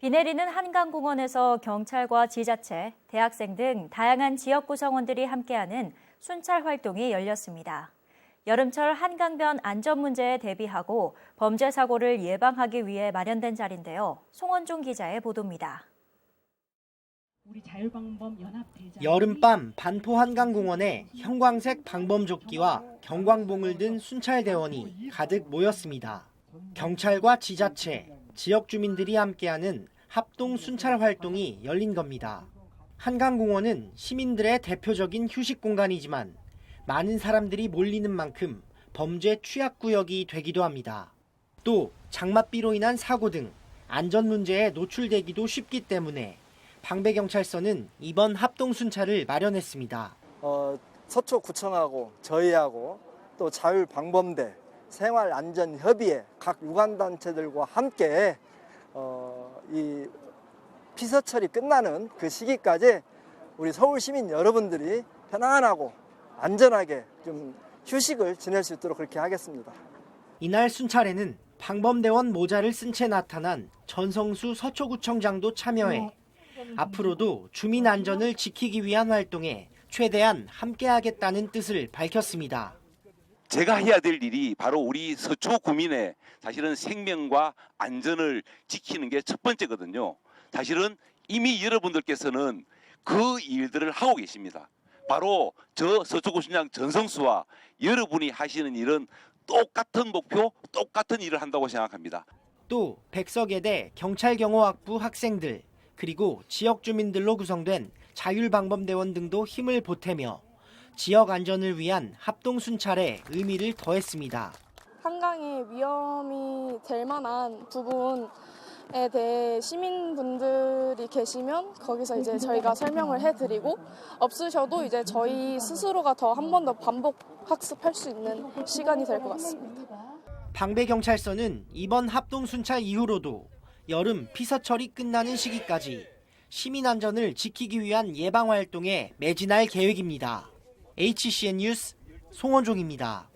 비 내리는 한강공원에서 경찰과 지자체, 대학생 등 다양한 지역 구성원들이 함께하는 순찰 활동이 열렸습니다. 여름철 한강변 안전 문제에 대비하고 범죄 사고를 예방하기 위해 마련된 자리인데요. 송원종 기자의 보도입니다. 우리 자율방범 연합대장 여름밤 반포 한강공원에 형광색 방범조끼와 경광봉을 든 순찰대원이 가득 모였습니다. 경찰과 지자체, 지역 주민들이 함께하는 합동 순찰 활동이 열린 겁니다. 한강공원은 시민들의 대표적인 휴식 공간이지만 많은 사람들이 몰리는 만큼 범죄 취약 구역이 되기도 합니다. 또 장맛비로 인한 사고 등 안전 문제에 노출되기도 쉽기 때문에 방배경찰서는 이번 합동 순찰을 마련했습니다. 어, 서초구청하고 저희하고 또 자율방범대 생활안전협의회 각 유관단체들과 함께 어, 이 피서철이 끝나는 그 시기까지 우리 서울 시민 여러분들이 편안하고 안전하게 좀 휴식을 지낼 수 있도록 그렇게 하겠습니다. 이날 순찰에는 방범대원 모자를 쓴 채 나타난 전성수 서초구청장도 참여해 앞으로도 주민 안전을 지키기 위한 활동에 최대한 함께하겠다는 뜻을 밝혔습니다. 제가 해야 될 일이 바로 우리 서초 구민의 사실은 생명과 안전을 지키는 게 첫 번째거든요. 사실은 이미 여러분들께서는 그 일들을 하고 계십니다. 바로 저 서초구청장 전성수와 여러분이 하시는 일은 똑같은 목표, 똑같은 일을 한다고 생각합니다. 또 백석예대 경찰 경호학부 학생들 그리고 지역 주민들로 구성된 자율방범대원 등도 힘을 보태며 지역 안전을 위한 합동 순찰에 의미를 더했습니다. 한강에 위험이 될 만한 부분에 대해 시민분들이 계시면 거기서 이제 저희가 설명을 해드리고 없으셔도 이제 저희 스스로가 더 한 번 더 반복 학습할 수 있는 시간이 될 것 같습니다. 방배경찰서는 이번 합동 순찰 이후로도 여름 피서철이 끝나는 시기까지 시민 안전을 지키기 위한 예방 활동에 매진할 계획입니다. HCN 뉴스 송원종입니다.